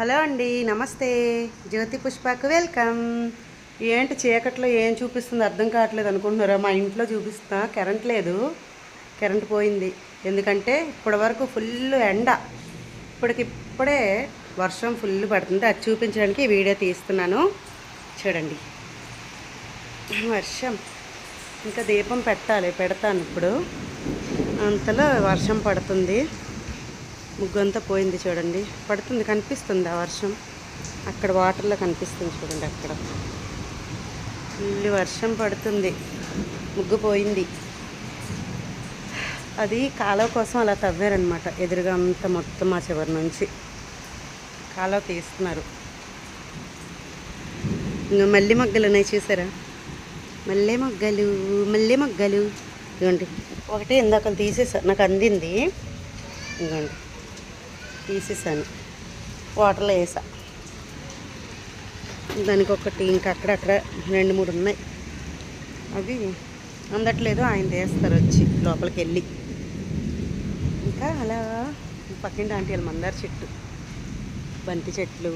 Hello అండి నమస్తే. జ్యోతి పుష్పకు వెల్కమ్. ఏంటి చీకట్లో ఏం చూపిస్తుంది? అర్థం కావట్లేదు అనుకుంటున్నారా? మా ఇంట్లో చూపిస్తా కరెంట్ లేదు. కరెంట్ పోయింది. ఎందుకంటే ఇప్పటి వరకు ఫుల్ ఎండ. ఇప్పటికిప్పుడే వర్షం ఫుల్ పడుతుంది. అది చూపించడానికి వీడియో తీస్తున్నాను. చూడండి. వర్షం. ఇంకా దీపం పెట్టాలి. పెడతాను ఇప్పుడు. అంతలో వర్షం పడుతుంది. ముగ్గంతా పోయింది చూడండి. పడుతుంది కనిపిస్తుంది ఆ వర్షం? అక్కడ వాటర్లో కనిపిస్తుంది చూడండి అక్కడ. ఇల్లు వర్షం పడుతుంది. ముగ్గు పోయింది. అది కాలువ కోసం అలా తవ్వారనమాట ఎదురుగా అంతా మొత్తం ఆ చివరి నుంచి. కాలువ తీస్తున్నారు. ఇంకా మల్లె మొగ్గలు ఉన్నాయి చూసారా? మల్లె మొగ్గలు మల్లె మొగ్గలు. ఇదిగోండి. ఒకటి ఇందాక తీసేసా. నాకు అందింది. ఇదిగోండి. తీసేసాను. వాటర్లో వేసా. దానికి ఒకటి ఇంకా అక్కడక్కడ రెండు మూడు ఉన్నాయి. అవి అందట్లేదు ఆయన తీస్తారు వచ్చి లోపలికి వెళ్ళి ఇంకా అలా పక్కింటి ఆంటీ వాళ్ళ మందార చెట్టు బంతి చెట్లు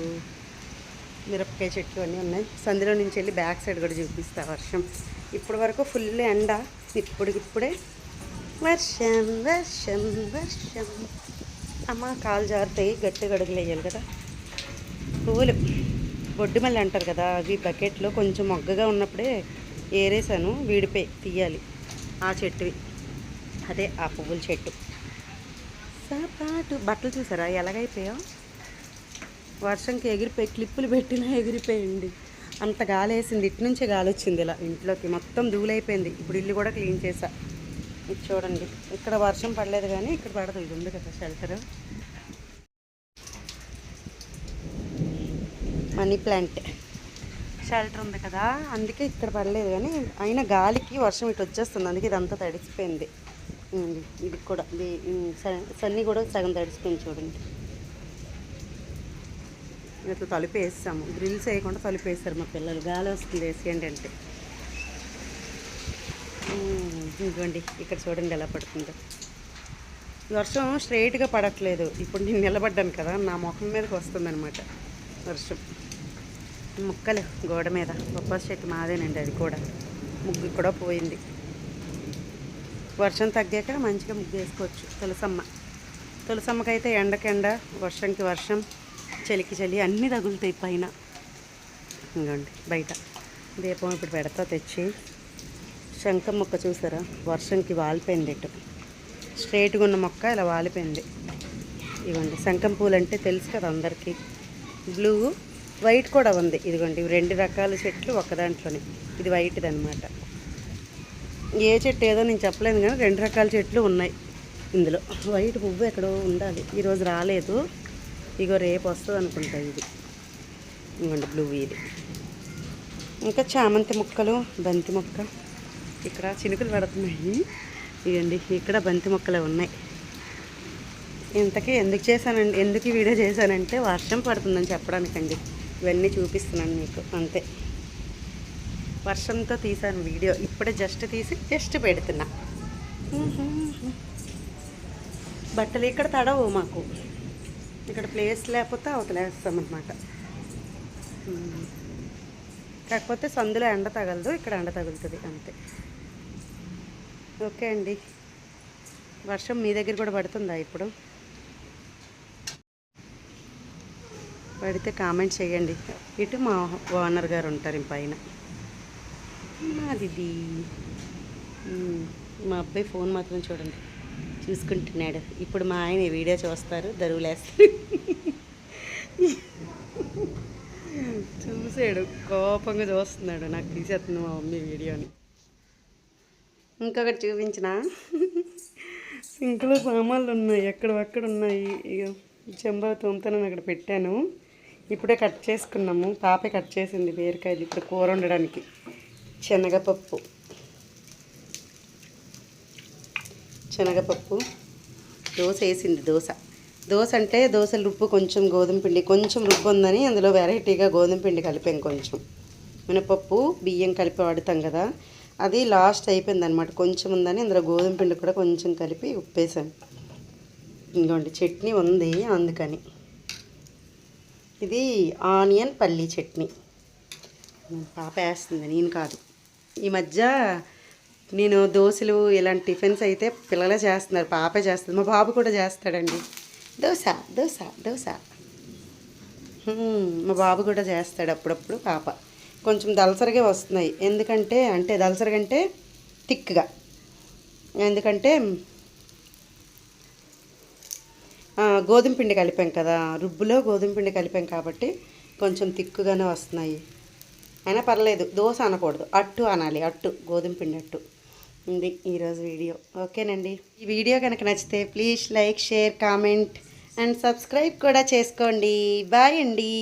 మిరపకాయ చెట్లు అన్నీ ఉన్నాయి. సందులో నుంచి వెళ్ళి బ్యాక్ సైడ్ కూడా చూపిస్తా వర్షం. ఇప్పటి వరకు ఫుల్ ఎండ ఇప్పటికిప్పుడే వర్షం వర్షం వర్షం. అమ్మ కాలు జారుతాయి గట్టి గడుగులు వేయాలి కదా. పువ్వులు బొడ్డుమల్లి అంటారు కదా అవి బకెట్లో కొంచెం మొగ్గగా ఉన్నప్పుడే ఏరేసాను వీడిపోయి తీయాలి ఆ చెట్టువి. అదే ఆ పువ్వుల చెట్టు. సపాటు బట్టలు చూసారా? ఎలాగైపోయావు వర్షంకి ఎగిరిపోయి క్లిప్పులు పెట్టినా ఎగిరిపోయింది. అంత గాలి వేసింది ఇటు నుంచే గాలి వచ్చింది ఇలా ఇంట్లోకి. మొత్తం దూలైపోయింది ఇప్పుడు ఇల్లు కూడా క్లీన్ చేసా. ఇది చూడండి. ఇక్కడ వర్షం పడలేదు కానీ ఇక్కడ పడదు. ఇది ఉంది కదా షెల్టర్ మనీ ప్లాంట్ షెల్టర్ ఉంది కదా. అందుకే ఇక్కడ పడలేదు కానీ అయినా గాలికి వర్షం ఇటు వచ్చేస్తుంది. అందుకే ఇదంతా తడిసిపోయింది. ఇది కూడా. సన్నీ కూడా సగం తడిసిపోయింది చూడండి. ఇట్లా తలుపు వేసాము గ్రిల్స్ వేయకుండా తలుపు వేస్తారు మా పిల్లలు. గాలి వస్తుంది వేసేయండి అంటే. ఇదిగోండి ఇక్కడ చూడండి ఎలా పడుతుందో. వర్షం స్ట్రైట్గా పడట్లేదు. ఇప్పుడు నేను నిలబడ్డాను కదా నా ముఖం మీదకి వస్తుందన్నమాట వర్షం. ముక్కలు గోడ మీద బొప్పాస్ చెట్టు మాదేనండి అది కూడా. ముగ్గు కూడా పోయింది. వర్షం తగ్గాక మంచిగా ముగ్గు వేసుకోవచ్చు. తులసమ్మ. తులసమ్మకైతే ఎండకెండ వర్షంకి వర్షం చలికి చలి అన్నీ తగులుతాయి పైన. ఇంకోండి బయట దీపం ఇప్పుడు పెడతా తెచ్చి. శంఖ మొక్క చూసారా? వర్షంకి వాలిపోయింది ఇటు. స్ట్రైట్గా ఉన్న మొక్క ఇలా వాలిపోయింది. ఇవ్వండి శంఖం పూలు అంటే తెలుసు కదా అందరికీ. బ్లూ వైట్ కూడా ఉంది. ఇదిగోండి ఇవి రెండు రకాల చెట్లు ఒకదాంట్లోనే ఇది వైట్ది అనమాట ఏ చెట్టు ఏదో నేను చెప్పలేను కానీ రెండు రకాల చెట్లు ఉన్నాయి ఇందులో. వైట్ పువ్వు ఎక్కడో ఉండాలి. ఈరోజు రాలేదు. ఇగో రేపు వస్తుంది అనుకుంటా ఇది. ఇవ్వండి బ్లూ ఇది. ఇంకా చామంతి మొక్కలు బంతి మొక్క. ఇక్కడ చినుకులు పడుతున్నాయి. ఇవ్వండి ఇక్కడ బంతి మొక్కలు ఉన్నాయి. ఇంతకీ ఎందుకు చేశానండి ఎందుకు ఈ వీడియో చేశానంటే వర్షం పడుతుందని చెప్పడానికండి. ఇవన్నీ చూపిస్తున్నాను మీకు అంతే. వర్షంతో తీశాను వీడియో ఇప్పుడే జస్ట్ తీసి జస్ట్ పెడుతున్నా. బట్టలు ఇక్కడ తడవు మాకు. ఇక్కడ ప్లేస్ లేకపోతే అవతలేస్తామన్నమాట కాకపోతే సందులో ఎండ తగలదు ఇక్కడ ఎండ తగులుతుంది అంతే. ఓకే అండి. వర్షం మీ దగ్గర కూడా పడుతుందా ఇప్పుడు? పడితే కామెంట్ చేయండి. ఇటు మా ఓనర్ గారు ఉంటారు పైన. మాది మా అబ్బాయి ఫోన్ మాత్రం చూడండి. చూసుకుంటున్నాడు. ఇప్పుడు మా ఆయన వీడియో చూస్తారు. దరువులేస్తారు చూసాడు. కోపంగా చూస్తున్నాడు. నాకు తీసేస్తుంది మా మమ్మీ వీడియోని. ఇంకొకటి చూపించిన. సింక్లో సామాన్లు ఉన్నాయి ఎక్కడక్కడ ఉన్నాయి ఇక చెంబా తోముతానని అక్కడ పెట్టాను. ఇప్పుడే కట్ చేసుకున్నాము. పాపే కట్ చేసింది బీరకాయలు ఇప్పుడు కూర వండడానికి. శనగపప్పు. శనగపప్పు. దోశ వేసింది దోశ. దోశ అంటే దోశ రుబ్బు కొంచెం గోధుమ పిండి. కొంచెం రుబ్బు ఉందని అందులో వెరైటీగా గోధుమ పిండి కలిపాం కొంచెం. మినపప్పు బియ్యం కలిపి వాడుతాం కదా. అది లాస్ట్ అయిపోయింది అనమాట కొంచెం ఉందని ఇందులో గోధుమ పిండి కూడా కొంచెం కలిపి ఉప్పేసాను. ఇంకోండి చట్నీ ఉంది అందుకని. ఇది ఆనియన్ పల్లీ చట్నీ. పాప వేస్తుంది నేను కాదు. ఈ మధ్య నేను దోశలు ఇలాంటి టిఫిన్స్ అయితే పిల్లలే చేస్తున్నారు పాపే చేస్తుంది. మా బాబు కూడా చేస్తాడండి. దోశ దోశ దోశ. మా బాబు కూడా చేస్తాడు అప్పుడప్పుడు పాప. కొంచెం దలసరిగా వస్తున్నాయి. ఎందుకంటే అంటే దలసరిగా అంటే థిక్గా. ఎందుకంటే గోధుమ పిండి కలిపాం కదా. రుబ్బులో గోధుమ పిండి కలిపాం కాబట్టి కొంచెం తిక్కుగానే వస్తున్నాయి. అయినా పర్లేదు దోశ అనకూడదు. అట్టు అనాలి అట్టు. గోధుమ పిండి అట్టు. ఇది ఈరోజు వీడియో. ఓకేనండి? ఈ వీడియో కనుక నచ్చితే please like share comment and subscribe కూడా చేసుకోండి. బాయ్ అండి.